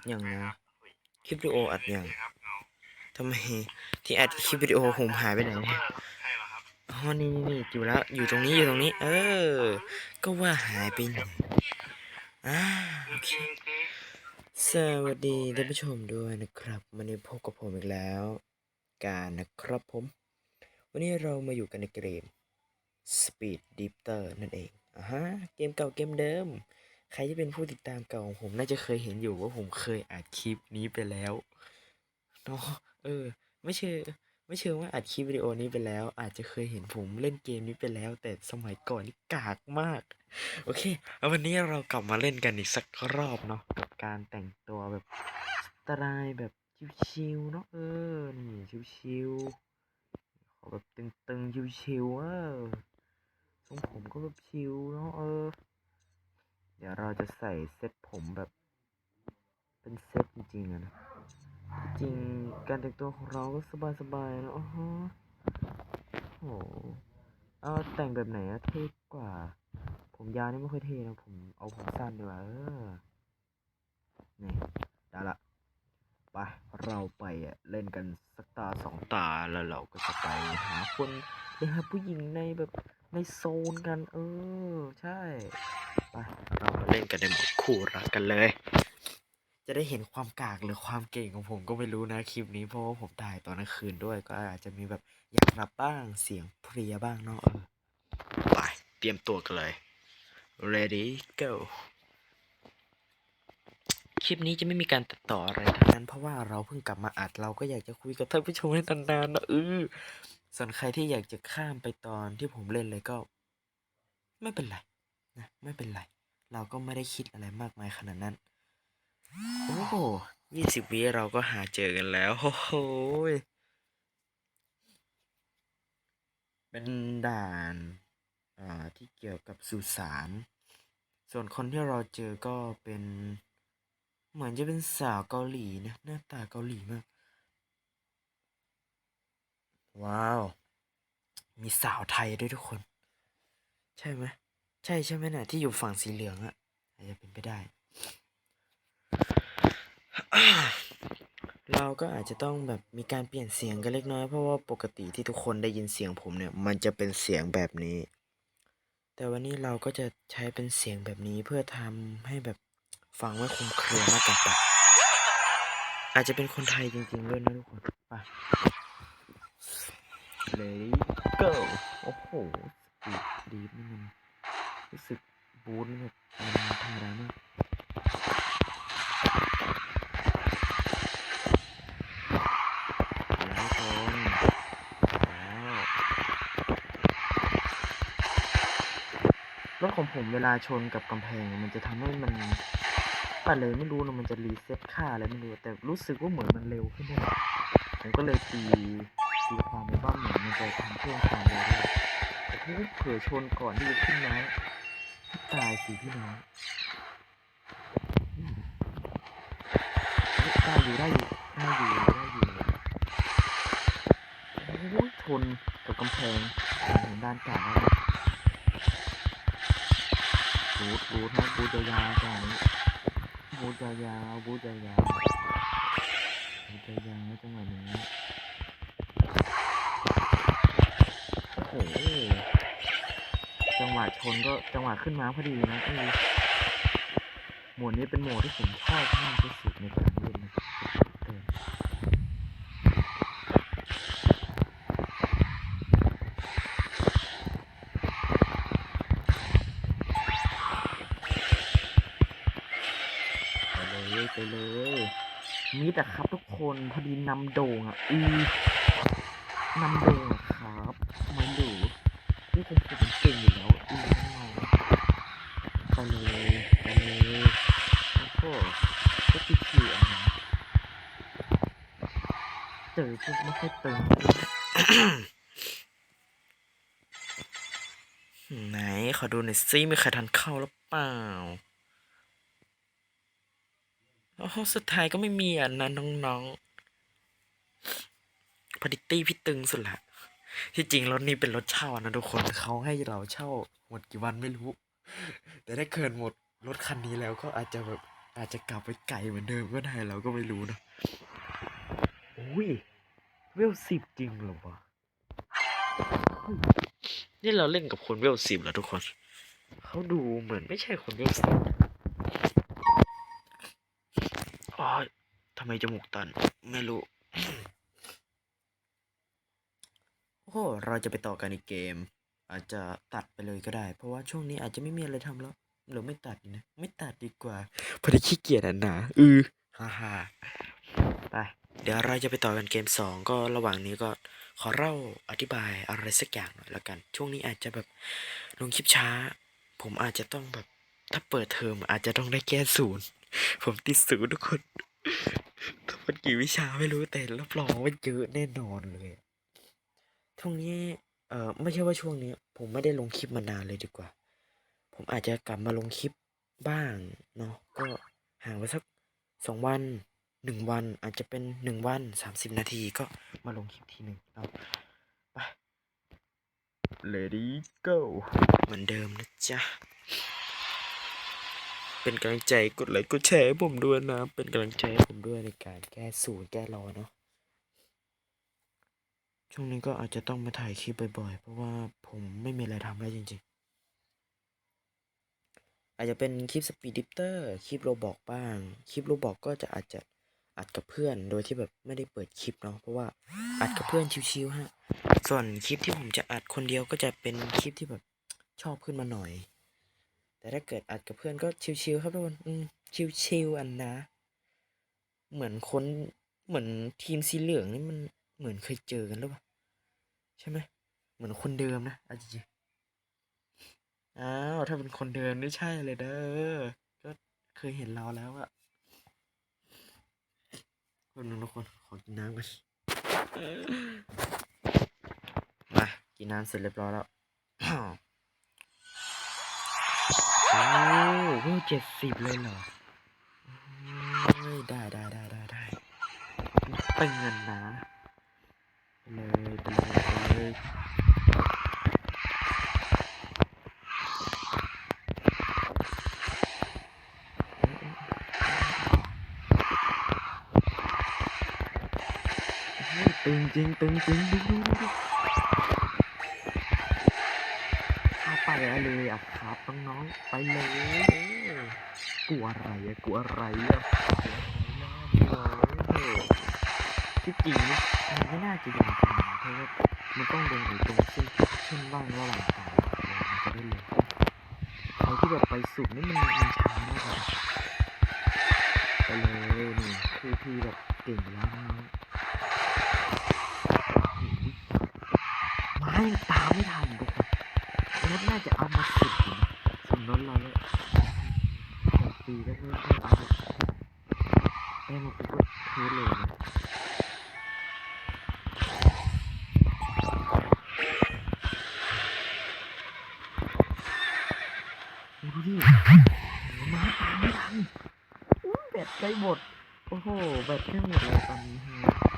ดอย่างนะคลิปวิดีโออัดอย่างทำไมที่อัดคลิปวิดีโอผมหายไปไหนเนี่ยอ๋อนี่นี่นี่อยู่แล้วอยู่ตรงนี้อยู่ตรงนี้ เออ ก็ว่าหายไปไหนอ่าโอเคสวัสดีท่านผู้ชมด้วยนะครับวันนี้พบกับผมอีกแล้ว การนะครับผม วันนี้เรามาอยู่กันในเกม Speed Drifter นั่นเองอ่าฮะเกมเก่าเกมเดิม ใครที่เป็นผู้ติดตามเก่าของผมน่าจะเคยเห็นอยู่ว่าผมเคยอัดคลิปนี้ไปแล้วเนาะเออ ไม่เชื่อไม่เชื่อว่าอัดคลิปวิดีโอนี้ไปแล้ว อาจจะเคยเห็นผมเล่นเกมนี้ไปแล้ว แต่สมัยก่อนนี่กากมาก โอเคแล้ววันนี้เรากลับมาเล่นกันอีกสักรอบเนาะกับการแต่งตัวแบบสไตล์แบบชิวๆเนาะเออนี่ชิวๆขอแบบตึงๆชิวๆเออทรงผมก็แบบชิวเนาะเออ เดี๋ยวเราจะใส่เซ็ตผมแบบ เป็นเซ็ตจริงๆนะ จริงการแต่งตัวของเราก็สบายๆนะอ๋อฮะโหเอาแต่งแบบไหนอะเท่กว่า ผมยาวนี่ไม่ค่อยเท่นะผมเอาผมสั้นดีกว่าเออนี่ได้ละไปเราไปอะเล่นกันสักตาสองตาแล้วเราก็จะไปหาคนไปหาผู้หญิงในแบบในโซนกัน เออ ใช่ เรามาเล่นกันในโหมดคู่รักกันเลย จะได้เห็นความกากหรือความเก่งของผมก็ไม่รู้นะคลิปนี้เพราะว่าผมถ่ายตอนกลางคืนด้วยก็อาจจะมีแบบอยากรับบ้างเสียงเพลียบ้างเนาะเออไปเตรียมตัวกันเลย ready go คลิปนี้จะไม่มีการตัดต่ออะไรทั้งนั้น เพราะว่าเราเพิ่งกลับมาอัดเราก็อยากจะคุยกับท่านผู้ชมให้นานๆนะเออส่วนใครที่อยากจะข้ามไปตอนที่ผมเล่นเลยก็ ไม่เป็นไรนะไม่เป็นไร เราก็ไม่ได้คิดอะไรมากมายขนาดนั้น โอ้โหยี่สิบวิเราก็หาเจอกันแล้วโอ้โหเป็นด่านที่เกี่ยวกับสุสานส่วนคนที่เราเจอก็เป็น เหมือนจะเป็นสาวเกาหลีนะหน้าตาเกาหลีมาก ว้าว มีสาวไทยด้วยทุกคน ใช่ไหม ใช่ใช่ไหมน่ะที่อยู่ฝั่งสีเหลืองอะอาจจะเป็นไปได้ เราก็อาจจะต้องแบบมีการเปลี่ยนเสียงกันเล็กน้อย เพราะว่าปกติที่ทุกคนได้ยินเสียงผมเนี่ย มันจะเป็นเสียงแบบนี้ แต่วันนี้เราก็จะใช้เป็นเสียงแบบนี้เพื่อทำให้แบบฟังไม่คลุมเครือมากกินไปอาจจะเป็นคนไทยจริงๆด้วยนะทุกคนไป Ready go โอ้โหสปีดดีนี่มันรู้สึกบูทนี่แบบมันธรรมดามาก แล้วตรงแล้วรถ ของผมเวลาชนกับกำแพง มันจะทำให้มันอะไรไม่รู้นะมันจะรีเซ็ตค่าอะไรไม่รู้แต่รู้สึกว่าเหมือนมันเร็วขึ้นด้วยผมก็เลยตีตีความไปว่าเหมือนมันจะทำเพิ่มความเร็วด้แต่ที่เผลอชนก่อนที่จะขึ้นน้ำตายสิพี่น้องอืมได้อยู่ได้อยู่ได้อยู่ได้อยู่โอ้ยชนกับกำแพงเห็นด้านกลาง บูดบูดนะบูดยาวๆตรงนี้บูดยาวๆบูดยาวๆบูดยาวๆจังหวะนี้โอ้โหจังหวะชนก็จังหวะขึ้นมาพอดีนะเออโหมดนี้เป็นโหมดที่ผมชอบมากที่สุดในการ เลยไปเลยมีแต่ครับ ทุกคนพอดีนำโด่งอะอือนำโด่งอะครับทำไมดูนี่ผมผมเก่งอยู่แล้วอือทำไมไปเลยไปเลยโอ้โหก็ติดเกียร์นเจอพวกไม่ค่อยเติมไหน ขอดูหน่อยซิมีใครทันเข้าหรือเปล่า โอ้โหสุดท้ายก็ไม่มีอะนะน้องๆพอดิตี้พี่ตึงสุดละ ที่จริงรถนี้เป็นรถเช่านะทุกคนเขาให้เราเช่าหมดกี่วันไม่รู้ แต่ถ้าเกินหมดรถคันนี้แล้วก็อาจจะแบบอาจจะกลับไปไก่เหมือนเดิมก็ได้เราก็ไม่รู้นะอุ้ยเวลสิบจริงเหรอวะเฮ้ยนี่เราเล่นกับคนเวลสิบแล้วทุกคน เขาดูเหมือนไม่ใช่คนเวลสิบ มจมูกตัน ไม่รู้ โอ้โหเราจะไปต่อกันในเกม อาจจะตัดไปเลยก็ได้ เพราะว่าช่วงนี้อาจจะไม่มีอะไรทำแล้วหรือไม่ตัดดีนะ ไม่ตัดดีกว่าเพราะได้ขี้เกียจอะนะอือฮ่าฮ่าไป เดี๋ยวเราจะไปต่อกันเกมสองก็ระหว่างนี้ก็ขอเล่าอธิบายอะไรสักอย่างหน่อยแล้วกัน ช่วงนี้อาจจะแบบลงคลิปช้า ผมอาจจะต้องแบบถ้าเปิดเทอมอาจจะต้องได้แก้ศูนย์ ผมติดศูนย์ทุกคนทั้งห มดกี่วิชาไม่รู้แต่รับรองว่าเยอะแน่นอนเลยอะช่วงนี้ เอ่อไม่ใช่ว่าช่วงนี้ ผมไม่ได้ลงคลิปมานานเลยดีกว่า ผมอาจจะกลับมาลงคลิปบ้างเนาะก็ห่างไปสักสองวันหนึ่งวันอาจจะเป็นหนึ่งวันสามสิบนาทีก็มาลงคลิปทีหนึ่งเนาะไป Lady go เหมือนเดิมนะจ๊ะ เป็นกำลังใจกดไลค์กดแชร์ให้ผมด้วยนะ เป็นกำลังใจให้ผมด้วยในการแก้สูตรแก้รอเนาะช่วงนี้ก็อาจจะต้องมาถ่ายคลิปบ่อยๆ เพราะว่าผมไม่มีอะไรทำแล้วจริงๆ อาจจะเป็นคลิปสปีดดิปเตอร์คลิปโรบอกบ้าง คลิปโรบอกก็จะอาจจะอัดกับเพื่อนโดยที่แบบไม่ได้เปิดคลิปเนาะเพราะว่าอัดกับเพื่อนชิวๆฮะ ส่วนคลิปที่ผมจะอัดคนเดียวก็จะเป็นคลิปที่แบบชอบขึ้นมาหน่อย แต่ถ้าเกิดอัดกับเพื่อนก็ชิวๆครับทุกคนอืมชิวๆอันนะ เหมือนคนเหมือนทีมสีเหลืองนี่มันเหมือนเคยเจอกันหรือเปล่าใช่ไหมเหมือนคนเดิมนะอาจริงอ้าวถ้าเป็นคนเดิมนี่ใช่เลยเด้อก็เคยเห็นเราแล้วอะคนนึงทุกคนขอกินน้ำกันมากินน้ำเสร็จเรียบร้อยแล้ว โอ้โหเจ็ดสิบเลยเหรอโอ้ยได้ได้ได้ได้ได้เป็นเงินนะไปเลยไปเลยไปเลยโอ้ยตึงจริงตึงจริงดูดูดู แล้เลยอะครับน้องๆไปเลยกลัวอะไรอะกลัวอะไรอะกลัวอะที่จริงมันไม่น่าจะยาวขนาดนั้นเพราะว่ามันต้องเดินอยู่ตรงเส้นเส้นว่างระหว่างกลางมันจะได้เร็วใครที่แบบไปสุดนี่มันมันช้ามากเลยไปเลยนี่คือพี่แบบเก่งแล้วน้องไม้ยังตามไม่ทัน ทุกคนน่าจะเอามาสิบนะสำนนเราเลยหกปีแล้วไม่ไม่เอาแบบแต้มมาปุ๊บก็เทเลยนะดูดิมาตามไม่ทันอุ๊ยแบตใกล้หมด โอ้โห แบตใกล้หมดเลยตอนนี้